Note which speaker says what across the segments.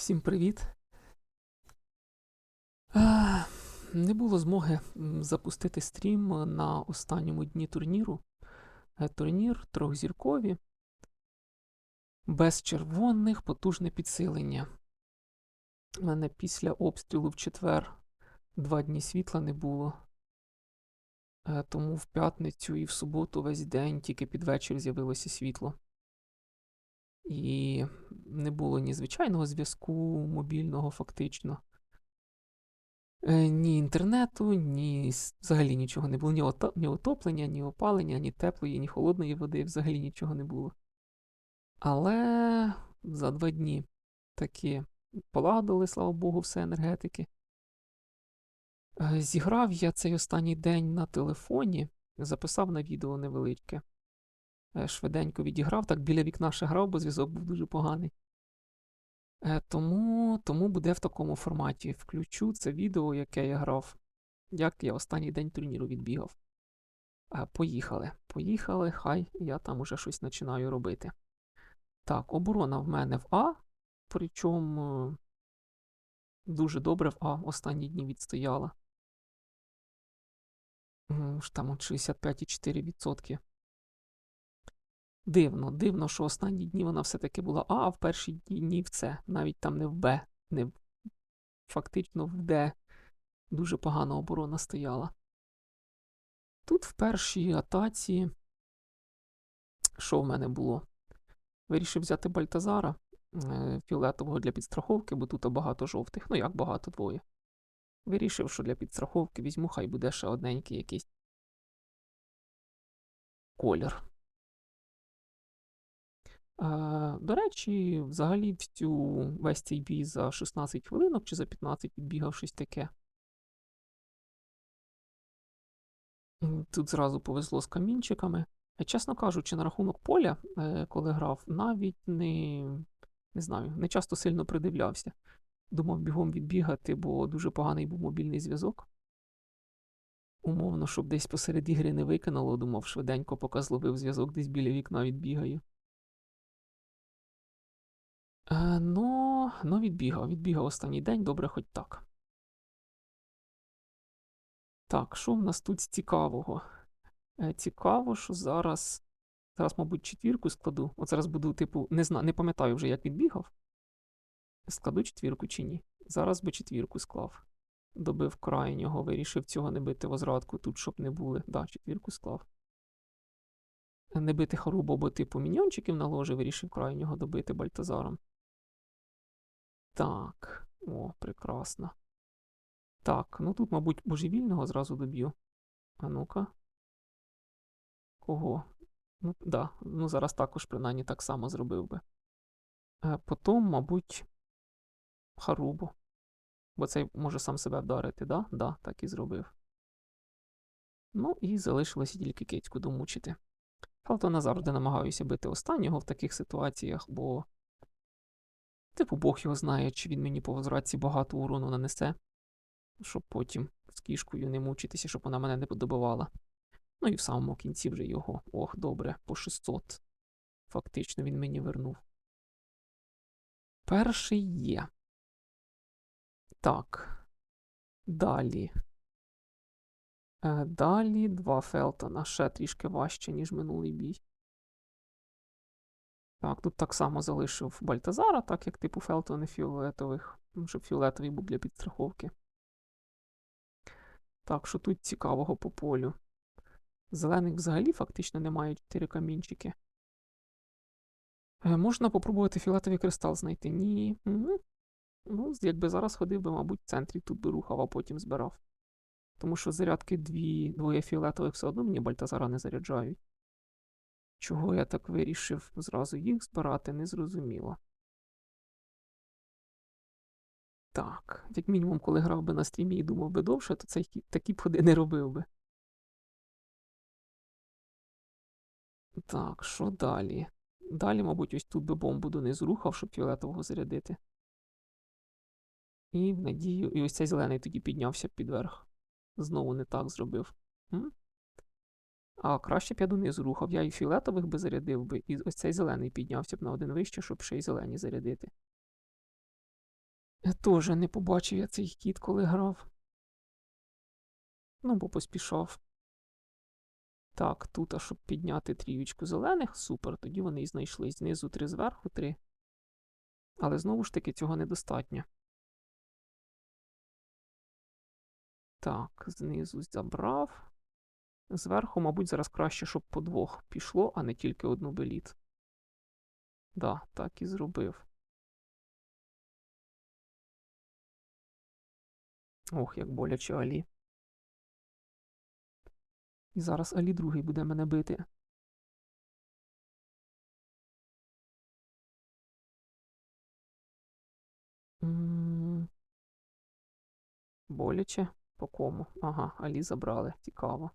Speaker 1: Всім привіт. Не було змоги запустити стрім на останньому дні турніру. Е, Турнір трьохзіркові. Без червоних, потужне підсилення. У мене після обстрілу в четвер два дні світла не було. Е, Тому в п'ятницю і в суботу весь день тільки під вечір з'явилося світло. І не було ні звичайного зв'язку мобільного, фактично. Е, Ні інтернету, ні взагалі нічого не було. Ні, ні отоплення, ні опалення, ні теплої, ні холодної води, взагалі нічого не було. Але за два дні таки полагодили, слава Богу, все енергетики. Е, Зіграв я цей останній день на телефоні, записав на відео невеличке. Е, Швиденько відіграв, так біля вікна ще грав, бо зв'язок був дуже поганий. Е, Тому, тому буде в такому форматі. Включу це відео, яке я грав, як я останній день турніру відбігав. Е, Поїхали. Поїхали, хай я там уже щось починаю робити. Так, оборона в мене в А, причому дуже добре в А останні дні відстояла. Там 65,4%. Дивно, дивно, що останні дні вона все-таки була А, а в перші дні в С, навіть там не в Б, не в... фактично в Д. Дуже погана оборона стояла. Тут в першій атаці, що в мене було? Вирішив взяти Бальтазара е, фіолетового для підстраховки, бо тут багато жовтих. Ну як багато двоє. Вирішив, що для підстраховки візьму, хай буде ще одненький якийсь колір. До речі, взагалі всю весь цей бій за 16 хвилинок чи за 15 відбігав щось таке. Тут зразу повезло з камінчиками. Е, Чесно кажучи, на рахунок поля, е, коли грав, навіть не, не знаю, не часто сильно придивлявся. Думав бігом відбігати, бо дуже поганий був мобільний зв'язок. Умовно, щоб десь посеред ігри не викинуло, думав, швиденько, поки зловив зв'язок, десь біля вікна відбігаю. Е, ну, ну, відбігав. Відбігав останній день, добре, хоч так. Так, що в нас тут цікавого? Е, Цікаво, що зараз. Зараз, мабуть, четвірку складу. От зараз буду, типу, не зна... не пам'ятаю вже, як відбігав. Складу четвірку чи ні. Зараз би четвірку склав. Добив крайнього, вирішив цього не бити возрадку тут, щоб не були. Да, четвірку склав. Не бити Харубо, бо типу міньончиків на ложі, вирішив крайнього добити Бальтазаром. Так, о, прекрасно. Так, ну тут, мабуть, божевільного зразу доб'ю. А ну-ка. Кого? Ну, да, ну зараз також принаймні так само зробив би. Е, потім, мабуть, Харубу. Бо цей може сам себе вдарити, да? Да, так і зробив. Ну і залишилося тільки кицьку домучити. Фалтона завжди намагаюся бити останнього в таких ситуаціях, бо. Типу, Бог його знає, чи він мені по возвратці багато урону нанесе, щоб потім з кішкою не мучитися, щоб вона мене не добивала. Ну і в самому кінці вже його. Ох, добре, по 600. Фактично він мені вернув. Перший є. Так. Далі. Е, далі два Фелтона. Ще трішки важче, ніж минулий бій. Так, тут так само залишив Бальтазара, так як типу Фелтони фіолетових, ну, щоб фіолетовий був для підстраховки. Так, що тут цікавого по полю? Зелених взагалі фактично немає 4 камінчики. Е, можна попробувати фіолетовий кристал знайти? Ні. Ну, якби зараз ходив би, мабуть, в центрі тут би рухав, а потім збирав. Тому що зарядки дві, двоє фіолетових все одно мені Бальтазара не заряджають. Чого я так вирішив зразу їх збирати, незрозуміло. Так, як мінімум, коли грав би на стрімі і думав би довше, то цей такі б ходи не робив би. Так, що далі? Далі, мабуть, ось тут би бомбу донизу рухав, щоб фіолетового зарядити. І надію, і ось цей зелений тоді піднявся підверх. Знову не так зробив. М? А краще б я донизу рухав. Я і фіолетових би зарядив би, і ось цей зелений піднявся б на один вище, щоб ще й зелені зарядити. Теж не побачив я цей хід, коли грав. Ну, бо поспішав. Так, тут, а щоб підняти трієчку зелених, супер. Тоді вони і знайшли. Знизу три, зверху три. Але знову ж таки цього недостатньо. Так, знизу забрав. Зверху, мабуть, зараз краще, щоб по двох пішло, а не тільки одну беліт. Да, так і зробив. Ох, як боляче Алі. І зараз Алі другий буде мене бити. Боляче? По кому? Ага, Алі забрали. Цікаво.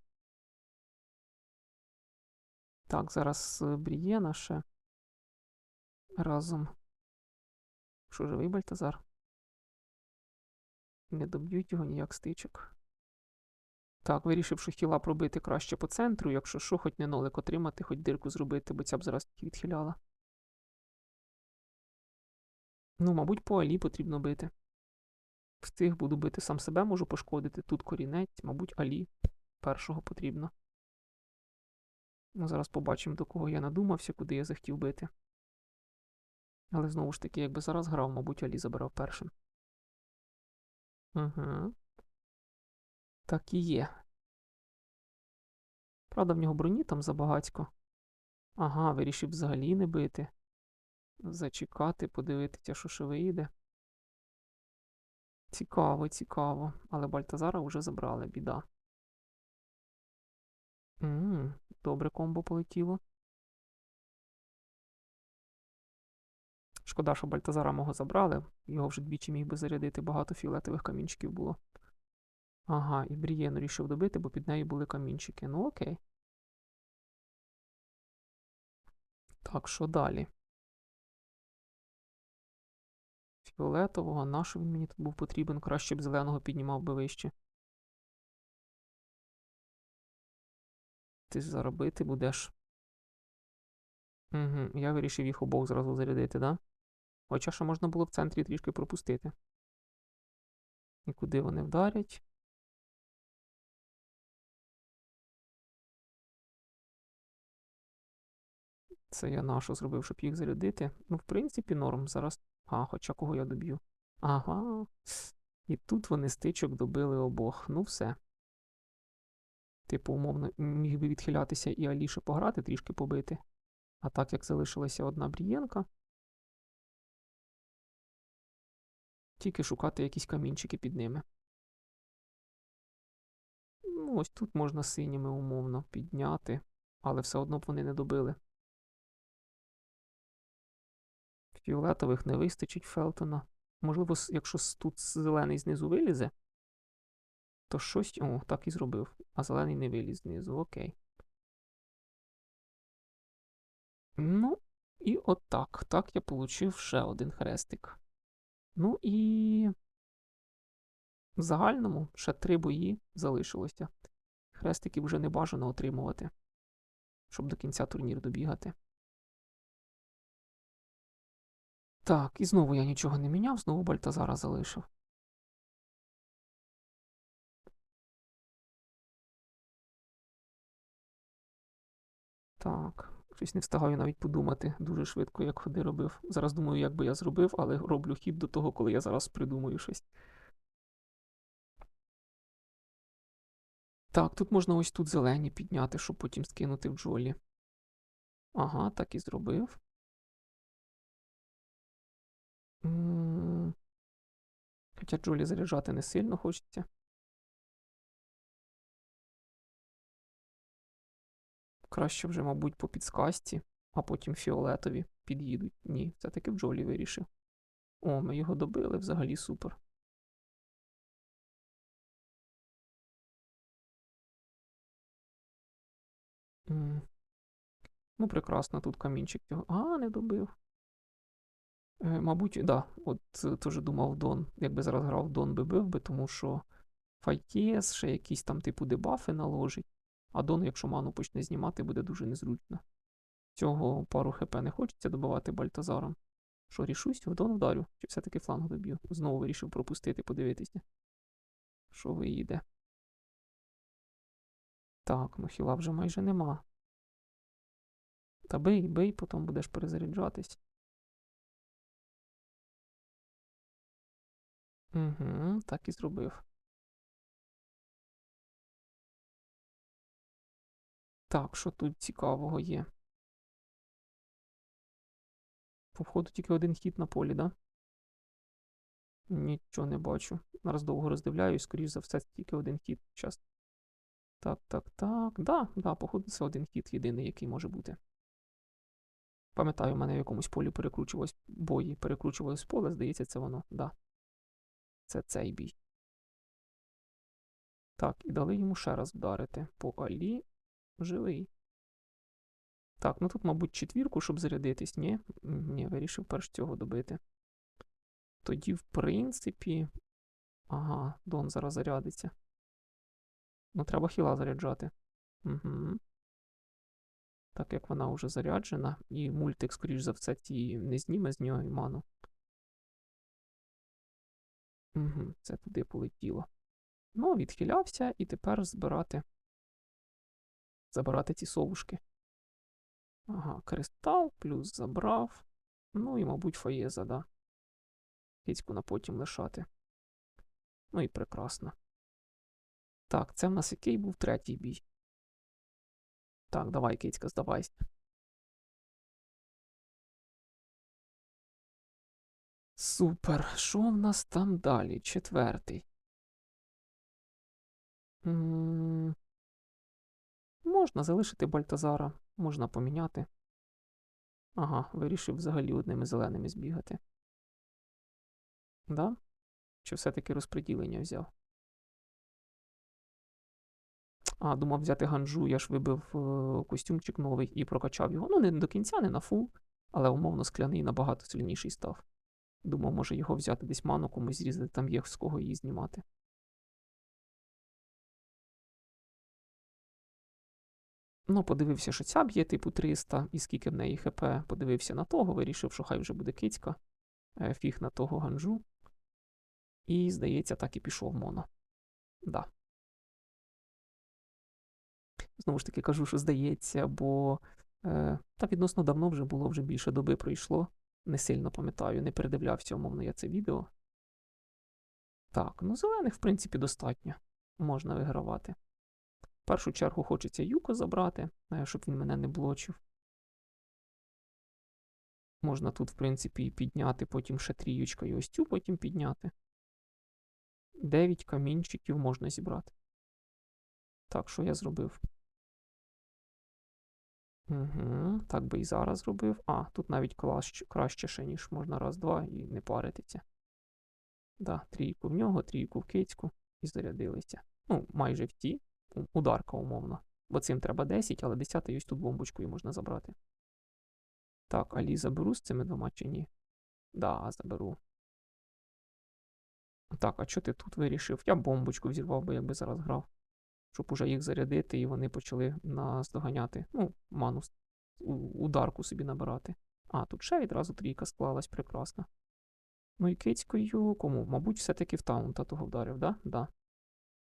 Speaker 1: Так, зараз е, Брієна ще. Разом. Що живий Бальтазар? Не доб'ють його ніяк стичок. Так, вирішив, що хіла пробити краще по центру, якщо що, хоч не нолик отримати, хоч дирку зробити, бо ця б зараз відхиляла. Ну, мабуть, по Алі потрібно бити. Встиг буду бити сам себе, можу пошкодити. Тут корінець, мабуть, Алі першого потрібно. Ну, зараз побачимо, до кого я надумався, куди я захотів бити. Але знову ж таки, якби зараз грав, мабуть, Алі забирав першим. Угу. Так і є. Правда, в нього броні там забагацько. Ага, вирішив взагалі не бити. Зачекати, подивитися, що ще вийде. Цікаво, цікаво. Але Бальтазара вже забрали, біда. Ммм, добре комбо полетіло. Шкода, що Бальтазара мого забрали. Його вже двічі міг би зарядити, багато фіолетових камінчиків було. Ага, і Брієну рішив добити, бо під нею були камінчики. Ну окей. Так, що далі? Фіолетового, на він мені тут був потрібен? Краще б зеленого піднімав би вище. Ти заробити будеш. Угу, я вирішив їх обох зразу зарядити, да? Хоча що можна було в центрі трішки пропустити. І куди вони вдарять? Це я нашу зробив, щоб їх зарядити. Ну, в принципі, норм. Зараз. А, хоча кого я доб'ю. Ага. І тут вони стичок добили обох. Ну, все. Типу, умовно, міг би відхилятися і Аліше пограти, трішки побити. А так як залишилася одна брієнка. Тільки шукати якісь камінчики під ними. Ну, ось тут можна синіми умовно підняти, але все одно б вони не добили. Фіолетових не вистачить Фелтона. Можливо, якщо тут зелений знизу вилізе, то щось. О, так і зробив. А зелений не виліз знизу, окей. Ну, і отак. Так я получив ще один хрестик. Ну і. В загальному ще три бої залишилося. Хрестики вже не бажано отримувати, щоб до кінця турнір добігати. Так, і знову я нічого не міняв, знову Бальтазара залишив. Так, щось не встигаю навіть подумати дуже швидко, як ходи робив. Зараз думаю, як би я зробив, але роблю хід до того, коли я зараз придумаю щось. Так, тут можна ось тут зелені підняти, щоб потім скинути в джолі. Ага, так і зробив. Хоча Джулі заряджати не сильно хочеться. Краще вже, мабуть, по підсказці, а потім фіолетові під'їдуть. Ні, все-таки в Джолі вирішив. О, ми його добили взагалі супер. Ну, прекрасно, тут камінчик його. А, не добив. Е, Мабуть, так. Да, от е, теж думав Дон. Якби зараз грав Дон би бив би, тому що Файтєс ще якісь там типу дебафи наложить. А Дон, якщо ману почне знімати, буде дуже незручно. Цього пару хп не хочеться добивати Бальтазаром. Що, рішусь, в дон вдарю? Чи все-таки фланг доб'ю? Знову вирішив пропустити, подивитися. Що виїде. Так, ну хіла вже майже нема. Та бий, бий, потім будеш перезаряджатись. Угу, так і зробив. Так, що тут цікавого є? По входу тільки один хід на полі, да? Нічого не бачу. Зараз довго роздивляюсь, скоріш за все, тільки один хід. Час. Так, так, так. Да, да, походу, це один хід єдиний, який може бути. Пам'ятаю, в мене в якомусь полі перекручувалось бої, перекручувалось поле, здається, це воно, да. Це цей бій. Так, і дали йому ще раз вдарити. По Алі живий. Так, ну тут, мабуть, четвірку, щоб зарядитись, ні? Ні, вирішив перш цього добити. Тоді, в принципі. Ага, Дон зараз зарядиться. Ну, треба хіла заряджати. Угу. Так як вона вже заряджена, і мультик, скоріш за все, ті не зніме з нього і ману. Угу, Це туди полетіло. Ну, відхилявся і тепер збирати. Забирати ці совушки. Ага, кристал, плюс забрав. Ну і, мабуть, фаєза, да. Кицьку на потім лишати. Ну і прекрасно. Так, це в нас який був третій бій. Так, давай, кицька, здавайся. Супер. Що в нас там далі? Четвертий. Можна залишити Бальтазара, можна поміняти. Ага, вирішив взагалі одними зеленими збігати. Да? Чи все-таки розподілення взяв? А, думав взяти ганджу, я ж вибив е костюмчик новий і прокачав його. Ну, не до кінця, не на фул, але умовно скляний набагато сильніший став. Думав, може його взяти десь ману комусь зрізати, там є з кого її знімати. Ну, подивився, що ця б'є типу 300, і скільки в неї ХП. Подивився на того, вирішив, що хай вже буде кицька. Е, фіг на того ганджу. І, здається, так і пішов моно. Да. Знову ж таки кажу, що здається, бо е, та відносно давно вже було, вже більше доби пройшло. Не сильно пам'ятаю, не передивлявся, умовно, я це відео. Так, ну зелених, в принципі, достатньо. Можна вигравати. В першу чергу хочеться юко забрати, е, щоб він мене не блочив. Можна тут, в принципі, і підняти, потім ще тріючка і ось цю потім підняти. Дев'ять камінчиків можна зібрати. Так, що я зробив? Угу, Так би і зараз зробив. А, тут навіть краще, краще ще, ніж можна раз-два і не паритися. Да, трійку в нього, трійку в кицьку і зарядилися. Ну, майже в ті. Ударка, умовно. Бо цим треба 10, але 10 ось тут бомбочкою можна забрати. Так, Алі заберу з цими двома чи ні? Да, заберу. Так, а що ти тут вирішив? Я бомбочку взірвав би, якби зараз грав. Щоб уже їх зарядити, і вони почали нас доганяти. Ну, ману ударку собі набирати. А, тут ще відразу трійка склалась прекрасно. Ну і кицькою кому? Мабуть, все-таки в таунта того вдарив, да? Да.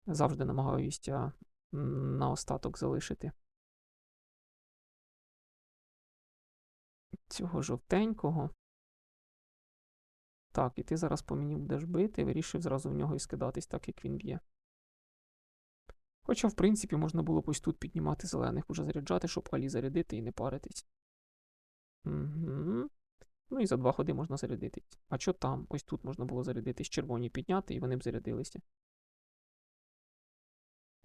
Speaker 1: Завжди намагаюся на остаток залишити. Цього жовтенького. Так, і ти зараз по мені будеш бити, вирішив зразу в нього і скидатись, так як він б'є. Хоча, в принципі, можна було б ось тут піднімати зелених, уже заряджати, щоб алі зарядити і не паритись. Угу. Ну і за два ходи можна зарядитись. А що там? Ось тут можна було зарядитись, червоні підняти, і вони б зарядилися.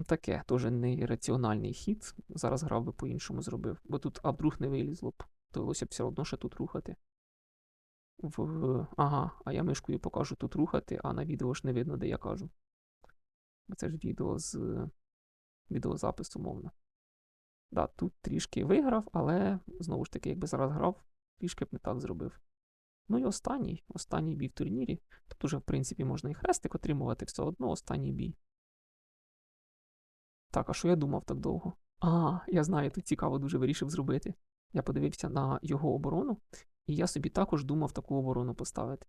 Speaker 1: Таке теж нераціональний хід. Зараз грав би по-іншому зробив, бо тут а не вилізло б. Довелося б все одно ще тут рухати. В... Ага, а я мишкою покажу тут рухати, а на відео ж не видно, де я кажу. Це ж відео з відеозапису, мовно. Да, тут трішки виграв, але знову ж таки, якби зараз грав, трішки б не так зробив. Ну і останній, останній бій в турнірі. Тут уже, в принципі, можна і хрестик отримувати все одно останній бій. Так, а що я думав так довго? А, я знаю, тут цікаво дуже вирішив зробити. Я подивився на його оборону І я собі також думав таку оборону поставити.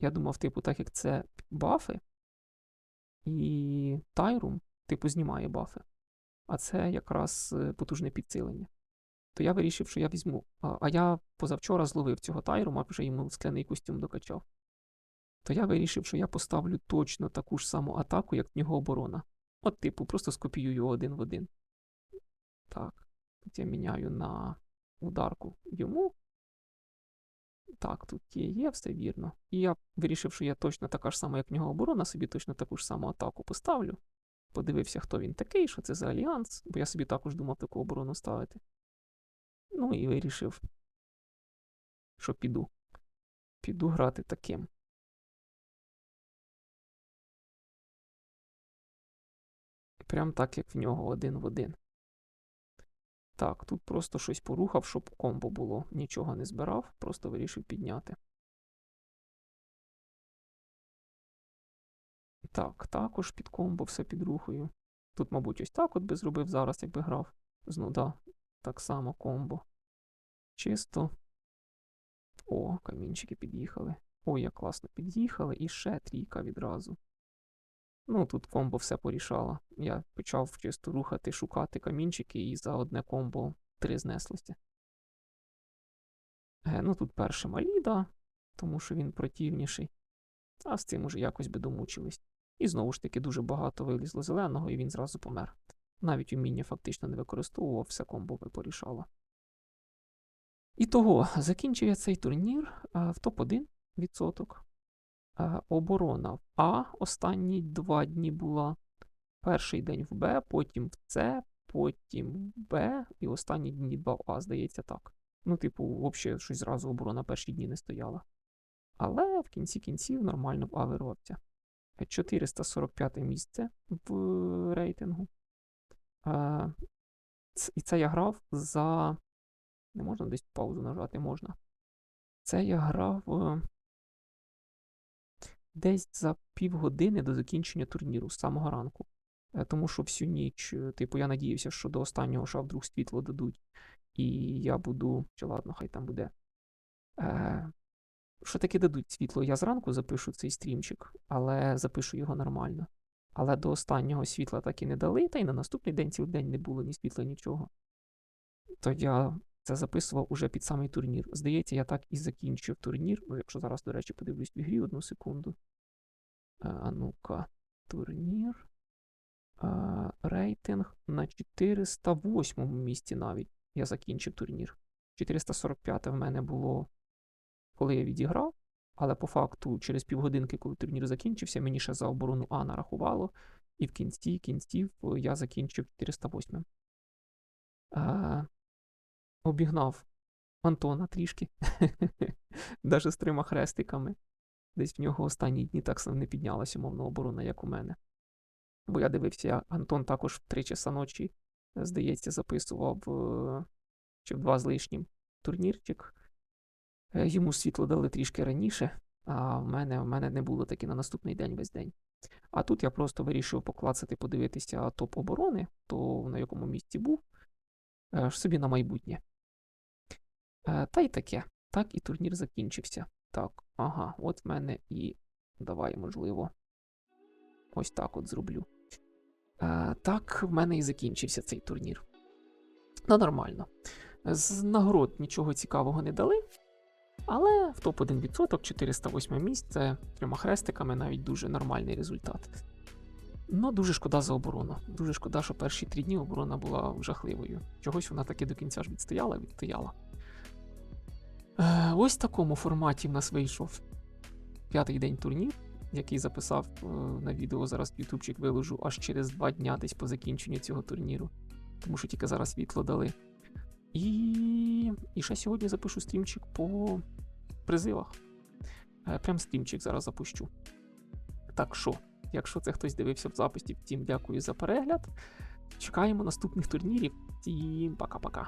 Speaker 1: Я думав, типу, так як це бафи, і Тайрум, типу, знімає бафи, а це якраз е, потужне підсилення. То я вирішив, що я візьму. А, а я позавчора зловив цього Тайрума, вже йому скляний костюм докачав. То я вирішив, що я поставлю точно таку ж саму атаку, як в нього оборона. От, типу, просто скопіюю один в один. Так, тут я міняю на ударку йому. Так, тут є, є, все вірно. І я вирішив, що я точно така ж сама, як в нього оборона, собі точно таку ж саму атаку поставлю. Подивився, хто він такий, що це за альянс, бо я собі також думав таку оборону ставити. Ну і вирішив, що піду. Піду грати таким. Прям так, як в нього один в один. Так, тут просто щось порухав, щоб комбо було. Нічого не збирав, просто вирішив підняти. Так, також під комбо все під рухою. Тут, мабуть, ось так от би зробив зараз, якби грав. Зну, да, так само комбо. Чисто. О, камінчики під'їхали. Ой, як класно під'їхали. І ще трійка відразу. Ну, тут комбо все порішало. Я почав чисто рухати, шукати камінчики і за одне комбо три знеслості. Е, ну, тут перше Маліда, тому що він противніший. А з цим уже якось би домучились. І знову ж таки дуже багато вилізло зеленого, і він зразу помер. Навіть уміння фактично не використовував, все комбо би порішало. І того, закінчив я цей турнір а, в топ-1 відсоток. А, оборона в А останні два дні була. Перший день в Б, потім в С, потім в Б, і останні дні два в А, здається так. Ну, типу, взагалі щось зразу оборона перші дні не стояла. Але в кінці кінців нормально в А вирвався. 445 місце в рейтингу. І це я грав за. Не можна десь паузу нажати, можна. Це я грав е, десь за півгодини до закінчення турніру з самого ранку. Е, Тому що всю ніч, е, типу, я надіявся, що до останнього ша вдруг світло дадуть. І я буду. Чи ладно, хай там буде. Е, Що таки дадуть світло? Я зранку запишу цей стрімчик, але запишу його нормально. Але до останнього світла так і не дали, та й на наступний день цілий день не було ні світла, нічого. То я це записував уже під самий турнір. Здається, я так і закінчив турнір. Ну, якщо зараз, до речі, подивлюсь в ігрі одну секунду. Е, А ну-ка, турнір. А, рейтинг на 408 місці навіть. Я закінчив турнір. 445 в мене було, коли я відіграв. Але по факту, через півгодинки, коли турнір закінчився, мені ще за оборону А нарахувало. І в кінці кінців е, я закінчив 408. А, обігнав Антона трішки. Даже з трьома хрестиками. Десь в нього останні дні так не піднялася умовна оборона, як у мене. Бо я дивився, Антон також в 3 часа ночі, здається, записував е, чи в два з лишнім турнірчик. Е, Йому світло дали трішки раніше, а в мене, в мене не було таки на наступний день весь день. А тут я просто вирішив поклацати, подивитися топ оборони, то на якому місці був, е, собі на майбутнє. Е, Та й таке. Так і турнір закінчився. Так, ага, от в мене і. Давай, можливо. Ось так от зроблю. Е, так, в мене і закінчився цей турнір. Ну, нормально. З нагород нічого цікавого не дали. Але в топ-1% 408 місце трьома хрестиками навіть дуже нормальний результат. Ну, дуже шкода за оборону. Дуже шкода, що перші три дні оборона була жахливою. Чогось вона таки до кінця ж відстояла, відстояла. Е, ось в такому форматі в нас вийшов п'ятий день турнір, який записав е, на відео. Зараз ютубчик виложу аж через два дня десь по закінченню цього турніру. Тому що тільки зараз світло дали. І, і ще сьогодні запишу стрімчик по призивах. Е, Прям стрімчик зараз запущу. Так що, якщо це хтось дивився в записі, всім дякую за перегляд. Чекаємо наступних турнірів. Всім пока-пока.